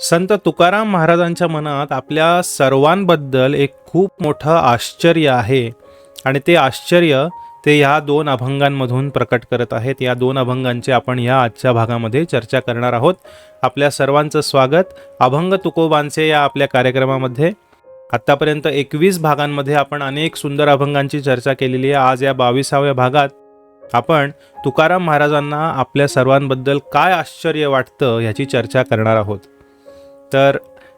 संत तुकाराम महाराजांच्या मनात आपल्या सर्वांबद्दल एक खूप मोठं आश्चर्य आहे. आणि ते आश्चर्य ते ह्या दोन अभंगांमधून प्रकट करत आहेत. या दोन अभंगांची आपण या आजच्या भागामध्ये चर्चा करणार आहोत. आपल्या सर्वांचं स्वागत. अभंग तुकोबांचे या आपल्या कार्यक्रमामध्ये. आत्तापर्यंत एकवीस भागांमध्ये आपण अनेक सुंदर अभंगांची चर्चा केलेली आहे. आज या बावीसाव्या भागात आपण तुकाराम महाराजांना आपल्या सर्वांबद्दल काय आश्चर्य वाटतं ह्याची चर्चा करणार आहोत. तर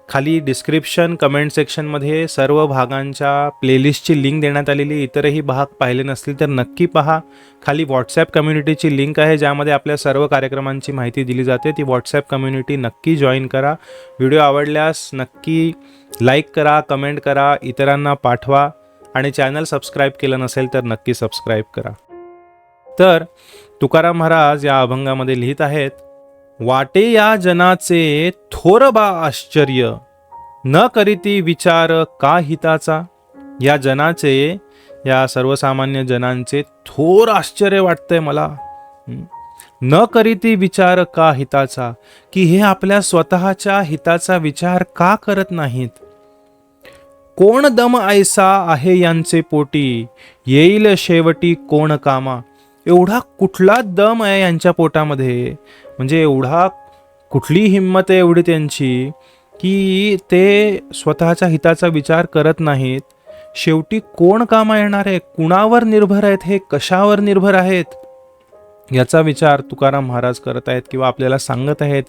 खाली डिस्क्रिप्शन कमेंट सेक्शनमध्ये सर्व भागांच्या प्लेलिस्टची लिंक देण्यात आलेली इतरही भाग पाहिले नसतील तर नक्की पहा. खाली व्हॉट्सॲप कम्युनिटीची लिंक आहे ज्यामध्ये आपल्या सर्व कार्यक्रमांची माहिती दिली जाते. ती व्हॉट्सॲप कम्युनिटी नक्की जॉईन करा. व्हिडिओ आवडल्यास नक्की लाईक करा कमेंट करा इतरांना पाठवा. आणि चॅनल सबस्क्राईब केलं नसेल तर नक्की सबस्क्राईब करा. तर तुकाराम महाराज या अभंगामध्ये लिहित आहेत वाटे या जनाचे थोर बा आश्चर्य. न करीती विचार का हिताचा? या जनाचे या सर्वसामान्य जनांचे थोर आश्चर्य वाटतंय मला. न करीती विचार का हिताचा? की हे आपल्या स्वतःच्या हिताचा विचार का करत नाहीत? कोण दम ऐसा आहे यांचे पोटी? येईल शेवटी कोण कामा? एवढा कुठला दम आहे यांच्या पोटामध्ये? म्हणजे एवढा कुठली हिंमत आहे एवढी त्यांची की ते स्वतःच्या हिताचा विचार करत नाहीत? शेवटी कोण कामा येणार आहे? कुणावर निर्भर आहेत? हे कशावर निर्भर आहेत? याचा विचार तुकाराम महाराज करत आहेत किंवा आपल्याला सांगत आहेत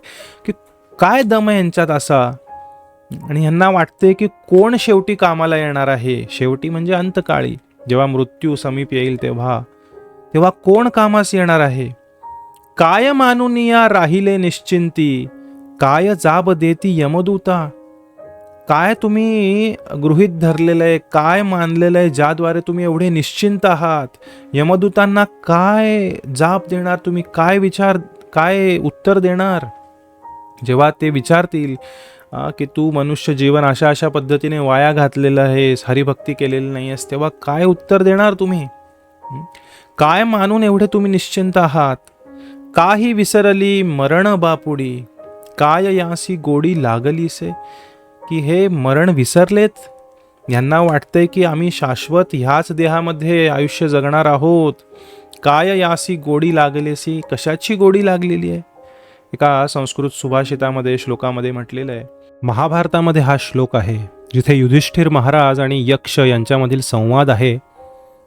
की काय दम आहे यांच्यात असा? आणि ह्यांना वाटते की कोण शेवटी कामाला येणार आहे? शेवटी म्हणजे अंतकाळी. जेव्हा मृत्यू समीप येईल तेव्हा. तेव्हा कोण कामास येणार आहे? काय मानुनिया राहिले निश्चिंती? काय जाब देती यमदूता? काय तुम्ही गृहित धरलेलं आहे काय मानलेलं आहे ज्याद्वारे तुम्ही एवढे निश्चिंत आहात? यमदूतांना काय जाब देणार? तुम्ही काय विचार काय उत्तर देणार? जेव्हा ते विचारतील की तू मनुष्य जीवन अशा अशा पद्धतीने वाया घातलेलं आहेस हरिभक्ती केलेली नाही आहेस तेव्हा काय उत्तर देणार तुम्ही? काय मानून एवढे तुम्ही निश्चिंत आहात? काही विसरली मरण बापुडी. काय यासी गोडी लागलीसे? की हे मरण विसरलेत? यांना वाटते की आम्ही शाश्वत ह्याच देहामध्ये आयुष्य जगणार आहोत. काय यासी गोडी लागलेसी? कशाची गोडी लागलेली आहे? एका संस्कृत सुभाषितामध्ये श्लोकामध्ये म्हटलेलं आहे महाभारतामध्ये हा श्लोक आहे जिथे युधिष्ठिर महाराज आणि यक्ष यांच्यामधील संवाद आहे.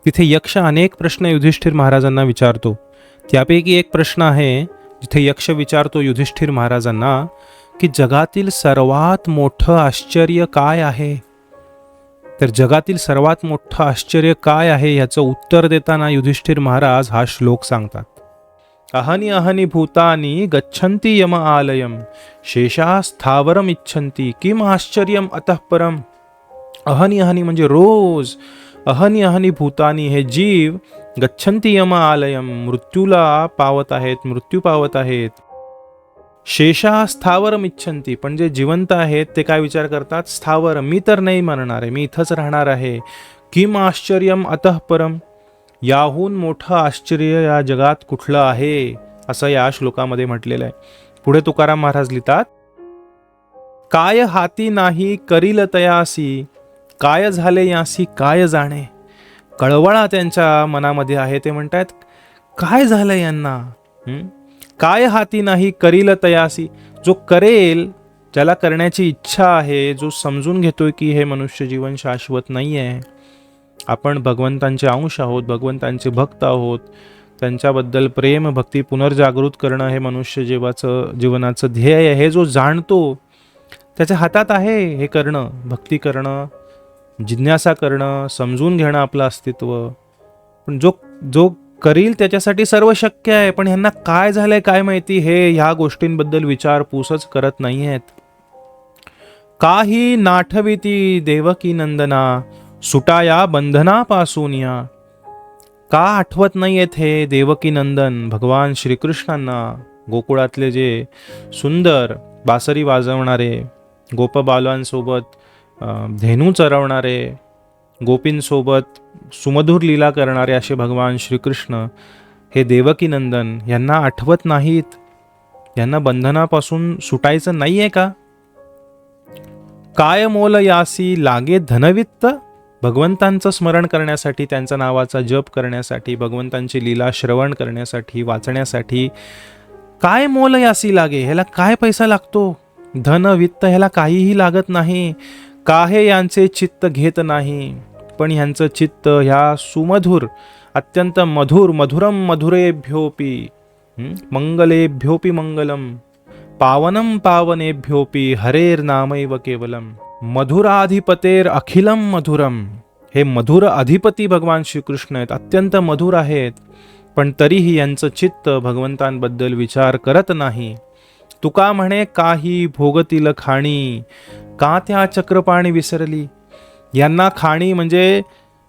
तिथे यक्ष अनेक प्रश्न युधिष्ठिर महाराजांना विचारतो. त्यापैकी एक प्रश्न आहे जिथे यक्ष विचारतो युधिष्ठिर महाराजांना की जगातील सर्वात मोठं आश्चर्य काय आहे? तर जगातील सर्वात मोठं आश्चर्य काय आहे याचं उत्तर देताना युधिष्ठिर महाराज हा श्लोक सांगतात. अहनि अहनी भूतानि गच्छन्ति यम आलयम शेषा स्थावरम इच्छन्ति किम आश्चर्यम अतः अहनी अहनी म्हणजे रोज अहनी अहनी भूतानी हे जीव गच्छन्ति यम आलयम मृत्यूला पावत आहेत मृत्यू पावत आहेत. शेषा स्थावरम इच्छंती पण जे जिवंत आहेत ते काय विचार करतात? स्थावर मी तर नाही मरणार आहे मी इथंच राहणार आहे. किम आश्चर्यम अतः परम? याहून मोठं आश्चर्य या जगात कुठलं आहे? असं या श्लोकामध्ये म्हटलेलं आहे. पुढे तुकाराम महाराज लिहितात काय हाती नाही करील तयासी काय झाले यासी? काय जाणे? कळवळा त्यांच्या मनामध्ये आहे ते म्हणतात काय झालं यांना? काय हाती नाही करील तयासी जो करेल ज्याला करण्याची इच्छा आहे जो समजून घेतोय की हे मनुष्य जीवन शाश्वत नाही आहे आपण भगवंतांचे अंश आहोत भगवंतांचे भक्त आहोत. त्यांच्याबद्दल प्रेम भक्ती पुनर्जागृत करणं हे मनुष्य जीवाचं जीवनाचं ध्येय आहे. हे जो जाणतो त्याच्या हातात आहे हे करणं भक्ती करणं. जिज्ञासा करणं समजून घेणं आपलं अस्तित्व. पण जो जो करील त्याच्यासाठी सर्व शक्य आहे पण ह्यांना काय झालंय काय माहिती हे ह्या गोष्टींबद्दल विचारपूसच करत नाही आहेत काही नाठविती देवकी नंदना सुटाया बंधनापासून या. का आठवत नाही आहेत हे देवकी नंदन भगवान श्रीकृष्णांना? गोकुळातले जे सुंदर बासरी वाजवणारे गोपबालांसोबत धेनू चरवणारे गोपींसोबत सुमधुर लीला करणारे असे भगवान श्रीकृष्ण हे देवकीनंदन यांना आठवत नाहीत? यांना बंधनापासून सुटायचं नाही आहे का? काय मोल यासी लागे धनवित्त? भगवंतांचं स्मरण करण्यासाठी त्यांचा नावाचा जप करण्यासाठी भगवंतांची लीला श्रवण करण्यासाठी वाचण्यासाठी काय मोल यासी लागे? ह्याला काय पैसा लागतो? धन वित्त ह्याला काहीही लागत नाही. काहे यांचे चित्त घेत नाही? पण ह्यांचं चित्त ह्या सुमधुर अत्यंत मधुर मधुरम मधुरेभ्योपी मंगलेभ्योपी मंगलम पावनम पावनेभ्योपी हरेर नामैव केवलम। मधुराधिपतेर अखिलम मधुरम। हे मधुर अधिपती भगवान श्रीकृष्ण आहेत अत्यंत मधुर आहेत पण तरीही यांचं चित्त भगवंतांबद्दल विचार करत नाही। तुका म्हणे काही भोगतील खाणी. का त्या चक्रपाणी विसरली? यांना खाणी म्हणजे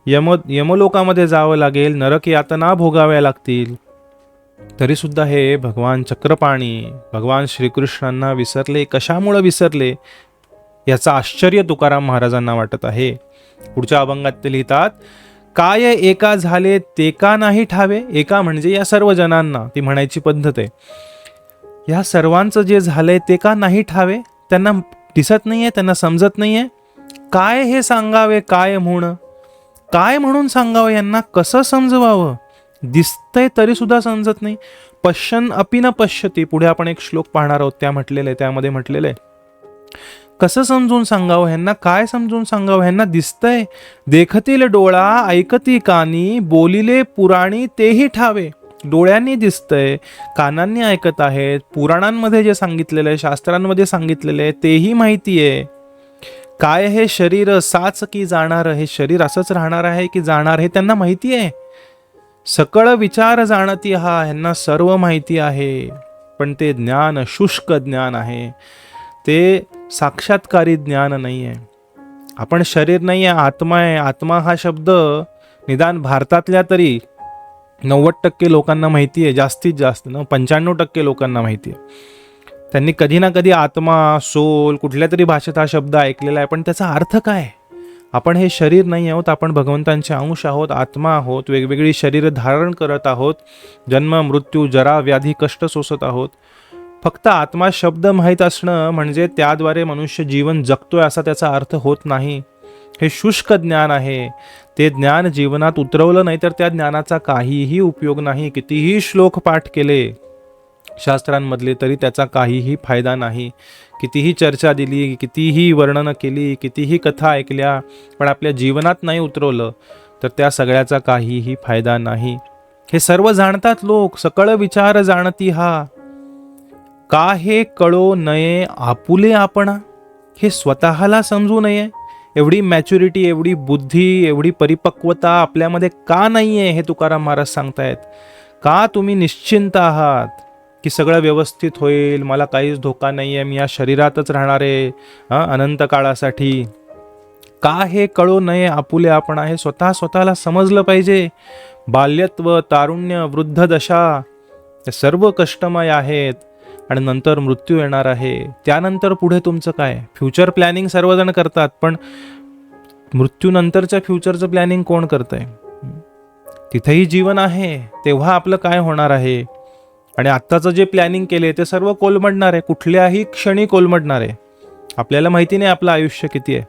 यम यमलोकामध्ये जावं लागेल नरक यातना भोगाव्या लागतील. तरीसुद्धा हे भगवान चक्रपाणी भगवान श्रीकृष्णांना विसरले कशामुळं विसरले? याचं आश्चर्य तुकाराम महाराजांना वाटत आहे. पुढच्या अभंगात ते लिहितात काय एका झाले ते का नाही ठावे? एका म्हणजे या सर्व जणांना ती म्हणायची पद्धत आहे. ह्या सर्वांचं जे झालंय ते का नाही ठावे? त्यांना दिसत नाहीये त्यांना समजत नाहीये? काय हे सांगावे काय म्हण काय म्हणून सांगावं यांना? कसं समजवावं? दिसतंय तरी सुद्धा समजत नाही. पश्यन अपि न पश्यती. पुढे आपण एक श्लोक पाहणार आहोत त्या म्हटलेलं आहे त्यामध्ये म्हटलेलं आहे. कसं समजून सांगावं ह्यांना काय समजून सांगावं ह्यांना दिसतंय. देखतील डोळा ऐकती कानी बोलिले पुराणी तेही ठावे. डोळ्यांनी दिसतंय कानांनी ऐकत आहेत पुराणांमध्ये जे सांगितलेलं आहे शास्त्रांमध्ये सांगितलेलं आहे तेही माहिती आहे. काय हे शरीर साच की जाणार हे शरीर असंच राहणार आहे की जाणार हे त्यांना माहिती आहे? सकळ विचार जाणती हा ह्यांना सर्व माहिती आहे. पण ते ज्ञान शुष्क ज्ञान आहे. ते साक्षात्कारी ज्ञान नाही आहे आपण शरीर नाही आहे आत्मा आहे. आत्मा हा शब्द निदान भारतातल्या तरी नव्वद टक्के लोकांना माहिती आहे जास्तीत जास्त ना पंच्याण्णव टक्के लोकांना माहिती आहे त्यांनी कधी ना कधी आत्मा सोल कुठल्या तरी भाषेत हा शब्द ऐकलेला आहे पण त्याचा अर्थ काय? आपण हे शरीर नाही आहोत आपण भगवंतांचे अंश आहोत आत्मा आहोत वेगवेगळी शरीर धारण करत आहोत जन्म मृत्यू जरा व्याधी कष्ट सोसत आहोत. फक्त आत्मा शब्द माहीत असणं म्हणजे त्याद्वारे मनुष्य जीवन जगतोय असा त्याचा अर्थ होत नाही. हे शुष्क ज्ञान आहे. ते ज्ञान जीवनात उतरवलं नाही तर त्या ज्ञानाचा काहीही उपयोग नाही. कितीही श्लोक पाठ केले शास्त्रांमधले तरी त्याचा काहीही फायदा नाही. कितीही चर्चा दिली कितीही वर्णनं केली कितीही कथा ऐकल्या पण आपल्या जीवनात नाही उतरवलं तर त्या सगळ्याचा काहीही फायदा नाही. हे सर्व जाणतात लोक सकळ विचार जाणती हा. का हे कळो नये आपुले आपणा? हे स्वतःला समजू नये? एवढी मॅच्युरिटी एवढी बुद्धी एवढी परिपक्वता आपल्यामध्ये का नाही आहे हे तुकाराम महाराज सांगतायत? का तुम्ही निश्चिंत आहात की सगळं व्यवस्थित होईल मला काहीच धोका नाही आहे मी या शरीरातच राहणार आहे अनंत काळासाठी? का हे कळू नये आपुले आपण हे स्वतः स्वतःला समजलं पाहिजे. बाल्यत्व तारुण्य वृद्ध दशा सर्व कष्टमय आहेत. आणि नंतर मृत्यू येणार आहे. त्यानंतर पुढे तुमचं काय? फ्युचर प्लॅनिंग सर्वजण करतात पण मृत्यूनंतरच्या फ्युचरचं प्लॅनिंग कोण करतंय? तिथेही जीवन आहे तेव्हा आपलं काय होणार आहे? आणि आत्ताचं जे प्लॅनिंग केले ते सर्व कोलमडणार आहे. कुठल्याही क्षणी कोलमडणार आहे. आपल्याला माहिती नाही आपलं आयुष्य किती आहे.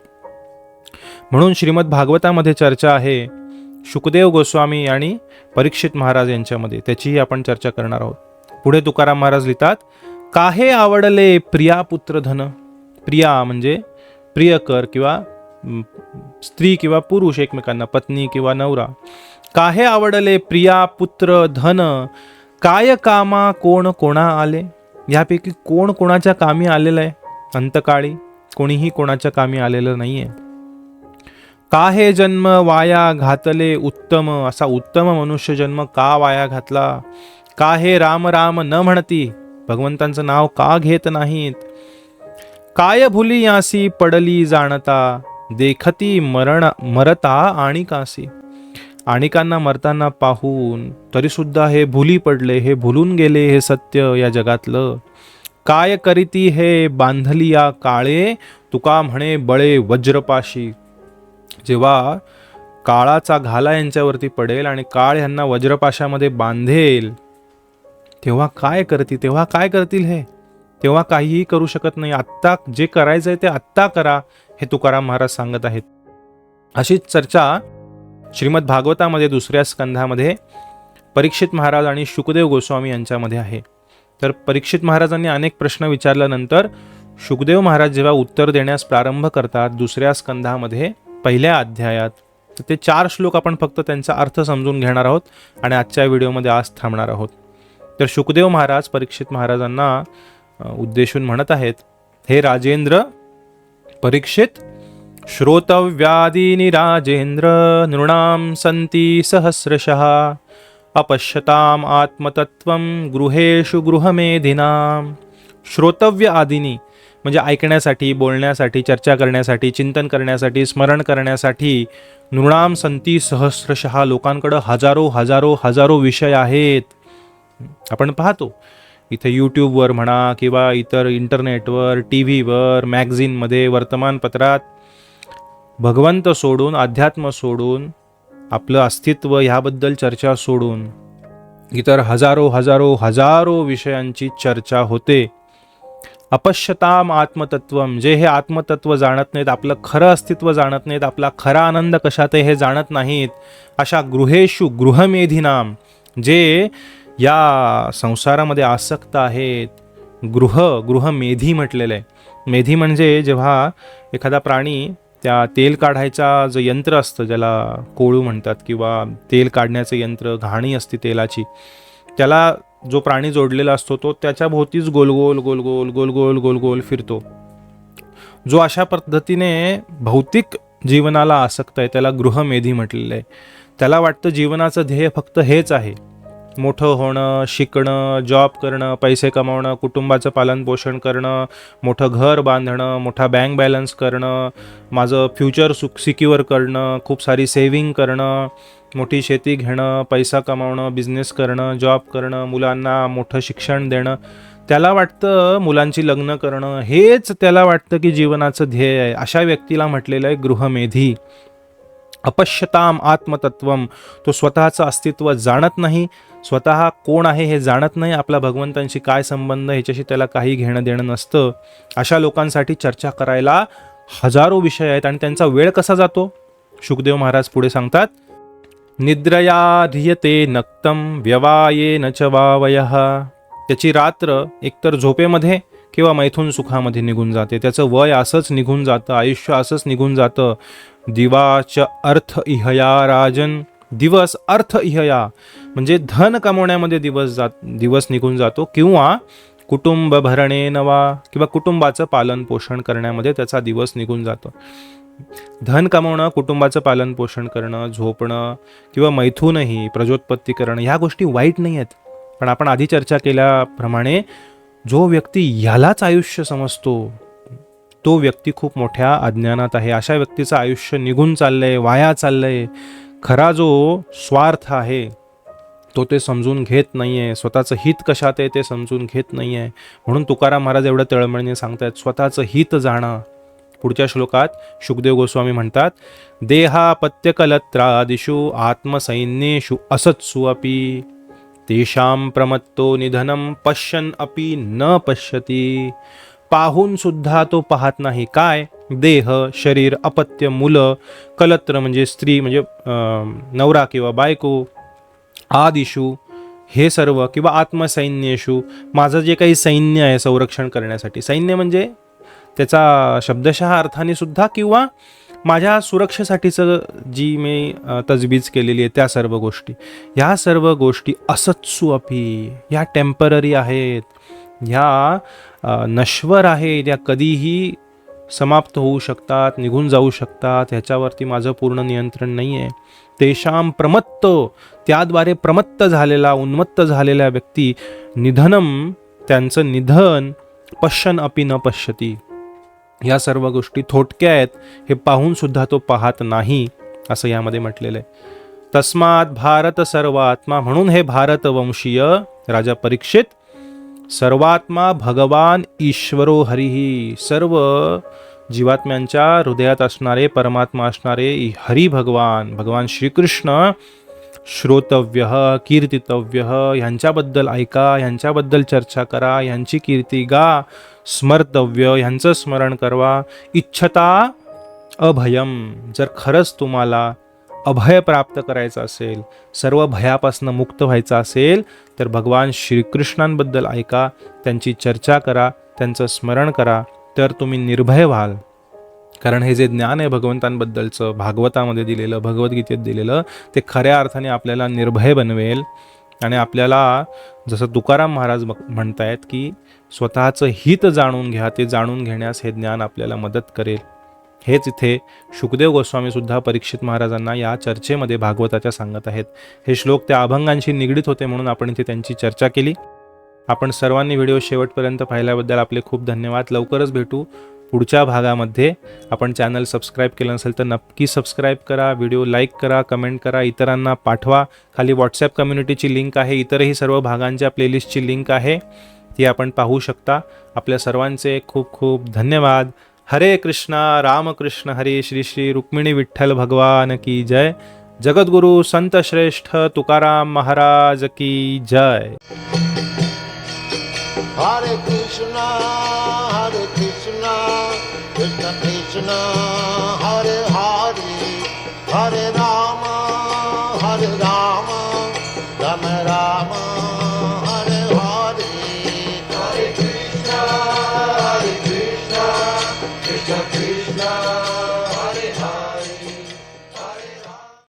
म्हणून श्रीमद भागवतामध्ये चर्चा आहे शुकदेव गोस्वामी आणि परीक्षित महाराज यांच्यामध्ये. त्याचीही आपण चर्चा करणार आहोत. पुढे तुकाराम महाराज लिहितात काहे आवडले प्रिया पुत्र धन प्रिया म्हणजे प्रियकर किंवा स्त्री किंवा पुरुष एकमेकांना पत्नी किंवा नवरा. काहे आवडले प्रिया पुत्र धन काय कामा कोण कोणा आले? यापैकी कोण कोणाच्या कामी आलेलं आहे अंतकाळी कोणीही कोणाच्या कामी आलेलं नाहीये. का हे जन्म वाया घातले उत्तम? असा उत्तम मनुष्य जन्म का वाया घातला? का हे राम राम न म्हणती? भगवंतांचं नाव का घेत नाहीत? काय भुली यासी पडली जाणता? देखती मरण मरता आणि कासी? आणिकांना मरताना पाहून तरीसुद्धा हे भुली पडले हे भुलून गेले हे सत्य या जगातलं. काय करीती हे बांधली या काळे? तुका म्हणे बळे वज्रपाशी. जेव्हा काळाचा घाला यांच्यावरती पडेल आणि काळ यांना वज्रपाशामध्ये बांधेल तेव्हा काय करतील? तेव्हा काय करतील हे? तेव्हा काहीही करू शकत नाही. आत्ता जे करायचं आहे ते आत्ता करा हे तुकाराम महाराज सांगत आहेत. अशीच चर्चा श्रीमद भागवतामध्ये दुसऱ्या स्कंधामध्ये परीक्षित महाराज आणि शुकदेव गोस्वामी यांच्यामध्ये आहे. तर परीक्षित महाराजांनी अनेक प्रश्न विचारल्यानंतर शुकदेव महाराज जेव्हा उत्तर देण्यास प्रारंभ करतात दुसऱ्या स्कंधामध्ये पहिल्या अध्यायात तर ते चार श्लोक आपण फक्त त्यांचा अर्थ समजून घेणार आहोत आणि आजच्या व्हिडिओमध्ये आज थांबणार आहोत. तर शुकदेव महाराज परीक्षित महाराजांना उद्देशून म्हणत आहेत हे राजेंद्र परीक्षित श्रोतव्यादिनी राजेंद्र नृणां संती सहस्रशः अपश्यताम आत्मतत्व गृहेषु गृहमेधिनां। श्रोतव्य आदिनी म्हणजे ऐकण्यासाठी बोलण्यासाठी चर्चा करण्यासाठी चिंतन करण्यासाठी स्मरण करण्यासाठी नृणाम संती सहस्रशः लोकांकडं हजारो हजारो हजारो विषय आहेत. आपण पाहतो. इथे यूट्यूबवर म्हणा किंवा इतर इंटरनेटवर टी व्हीवर मॅगझिनमध्ये वर्तमानपत्रात भगवंत सोडून अध्यात्म सोडून आपलं अस्तित्व ह्याबद्दल चर्चा सोडून इतर हजारो हजारो हजारो विषयांची चर्चा होते. अपश्यताम आत्मतत्वम जे हे आत्मतत्व जाणत नाहीत आपलं खरं अस्तित्व जाणत नाहीत आपला खरा आनंद कशात आहे हे जाणत नाहीत अशा गृहेषु गृहमेधीनाम जे या संसारामध्ये आसक्त आहेत. गृह गृहमेधी म्हटलेलं आहे. मेधी म्हणजे जेव्हा एखादा प्राणी त्या तेल काढायचा जो यंत्र असतं ज्याला कोळू म्हणतात किंवा तेल काढण्याचं यंत्र घाणी असते तेलाची त्याला जो प्राणी जोडलेला असतो तो त्याच्या भोवतीच गोलगोल गोलगोल गोलगोल गोलगोल फिरतो. जो अशा पद्धतीने भौतिक जीवनाला आसक्त आहे त्याला गृहमेधी म्हटलेलं आहे. त्याला वाटतं जीवनाचं ध्येय फक्त हेच आहे. मोठं होणं शिकणं जॉब करणं पैसे कमावणं कुटुंबाचं पालनपोषण करणं मोठं घर बांधणं मोठा बँक बॅलन्स करणं माझं फ्युचर सुक सिक्युअर करणं खूप सारी सेव्हिंग करणं मोठी शेती घेणं पैसा कमावणं बिझनेस करणं जॉब करणं मुलांना मोठं शिक्षण देणं. त्याला वाटतं मुलांची लग्न करणं हेच त्याला वाटतं की जीवनाचं ध्येय आहे. अशा व्यक्तीला म्हटलेलं आहे गृहमेधी. अपश्यताम आत्मतत्वम तो स्वतःचं अस्तित्व जाणत नाही. स्वतः कोण आहे हे जाणत नाही. आपला भगवंतांशी काय संबंध ह्याच्याशी त्याला काही घेणं देणं नसतं. अशा लोकांसाठी चर्चा करायला हजारो विषय आहेत आणि त्यांचा वेळ कसा जातो? शुकदेव महाराज पुढे सांगतात निद्रया धियते नक्तम व्यवाये न च वावयः. त्याची रात्र एकतर झोपेमध्ये किंवा मैथून सुखामध्ये निघून जाते. त्याचं वय असंच निघून जातं आयुष्य असंच निघून जातं. दिवाच अर्थ इहया राजन दिवस अर्थ इहया. म्हणजे धन कमवण्यामध्ये दिवस जात दिवस निघून जातो किंवा कुटुंब भरणे नवा किंवा कुटुंबाचं पालन पोषण करण्यामध्ये त्याचा दिवस निघून जातो. धन कमवणं कुटुंबाचं पालन पोषण करणं झोपणं किंवा मैथूनही प्रजोत्पत्ती करणं ह्या गोष्टी वाईट नाही आहेत पण आपण आधी चर्चा केल्याप्रमाणे जो व्यक्ती ह्यालाच आयुष्य समजतो तो व्यक्ती खूप मोठ्या अज्ञानात आहे. अशा व्यक्तीचं आयुष्य निघून चाललंय वाया चाललंय. खरा जो स्वार्थ आहे तो ते समजून घेत नाही आहे स्वतःचं हित कशात आहे ते समजून घेत नाही आहे म्हणून तुकाराम महाराज एवढं तळमळीने सांगतायत स्वतःचं हित जाणं. पुढच्या श्लोकात शुकदेव गोस्वामी म्हणतात देहा पत्यकलत्रादिषु आत्मसैन्येषु असत्सु अपि तेषां प्रमत्तो निधनं पश्यन अपि न पश्यती। पाहून सुद्धा तो पाहत नाही काय? देह शरीर अपत्य मुलं कलत्र म्हणजे स्त्री म्हणजे नवरा किंवा बायको आदिशू हे सर्व किंवा आत्मसैन्येशू माझं जे काही सैन्य आहे संरक्षण करण्यासाठी सैन्य म्हणजे त्याचा शब्दशः अर्थाने सुद्धा किंवा माझ्या सुरक्षेसाठीचं जी मी तजबीज तजवीज केलेली आहे त्या सर्व गोष्टी. ह्या सर्व गोष्टी असत्सु अपी. ह्या टेंपररी आहेत. ह्या नश्वर आहेत. या कधीही समाप्त होऊ शकतात निघून जाऊ शकतात ह्याच्यावरती माझं पूर्ण नियंत्रण नाही आहे तेषाम प्रमत्त त्याद्वारे प्रमत्त झालेला उन्मत्त झालेल्या व्यक्ती निधनम त्यांचं निधन पश्यन अपि न पश्यती. या सर्व गोष्टी थोटक्या आहेत हे पाहून सुद्धा तो पाहत नाही असं यामध्ये म्हटलेलं आहे. तस्मात भारत सर्वात्मा म्हणून हे भारतवंशीय राजा परीक्षित सर्वात्मा भगवान ईश्वरो हरिही सर्व जीवात्म्यांच्या हृदयात असणारे परमात्मा असणारे हरी भगवान भगवान श्रीकृष्ण श्रोतव्य कीर्तितव्य ह्यांच्याबद्दल ऐका ह्यांच्याबद्दल चर्चा करा ह्यांची कीर्ती गा स्मर्तव्य ह्यांचं स्मरण करवा. इच्छता अभयम जर खरंच तुम्हाला अभय प्राप्त करायचं असेल सर्व भयापासून मुक्त व्हायचं असेल तर भगवान श्रीकृष्णांबद्दल ऐका त्यांची चर्चा करा त्यांचं स्मरण करा तर तुम्ही निर्भय व्हाल. कारण हे जे ज्ञान आहे भगवंतांबद्दलचं भागवतामध्ये दिलेलं भगवद्गीतेत दिलेलं ते खऱ्या अर्थाने आपल्याला निर्भय बनवेल. आणि आपल्याला जसं तुकाराम महाराज बघ- म्हणतायत की स्वतःचं हित जाणून घ्या ते जाणून घेण्यास हे ज्ञान आपल्याला मदत करेल. हेच इथे शुकदेव गोस्वामीसुद्धा परीक्षित महाराजांना या चर्चेमध्ये भागवताच्या सांगत आहेत. हे श्लोक त्या अभंगांशी निगडीत होते म्हणून आपण इथे त्यांची चर्चा केली. आपण सर्वांनी व्हिडिओ शेवटपर्यंत पाहिल्याबद्दल आपले खूप धन्यवाद. लवकरच भेटू. पुढच्या भागामध्ये आपण चॅनल सबस्क्राईब केलं नसेल तर नक्की सबस्क्राईब करा व्हिडिओ लाईक करा कमेंट करा इतरांना पाठवा. खाली व्हॉट्सॲप कम्युनिटीची लिंक आहे इतरही सर्व भागांच्या प्लेलिस्टची लिंक आहे. ती आपण पाहू शकता. आपल्या सर्वांचे खूप खूप धन्यवाद. हरे कृष्णा रामकृष्ण हरे श्री श्री रुक्मिणी विठ्ठल भगवान की जय. जगद्गुरु संत श्रेष्ठ तुकाराम महाराज की जय. हरे कृष्णा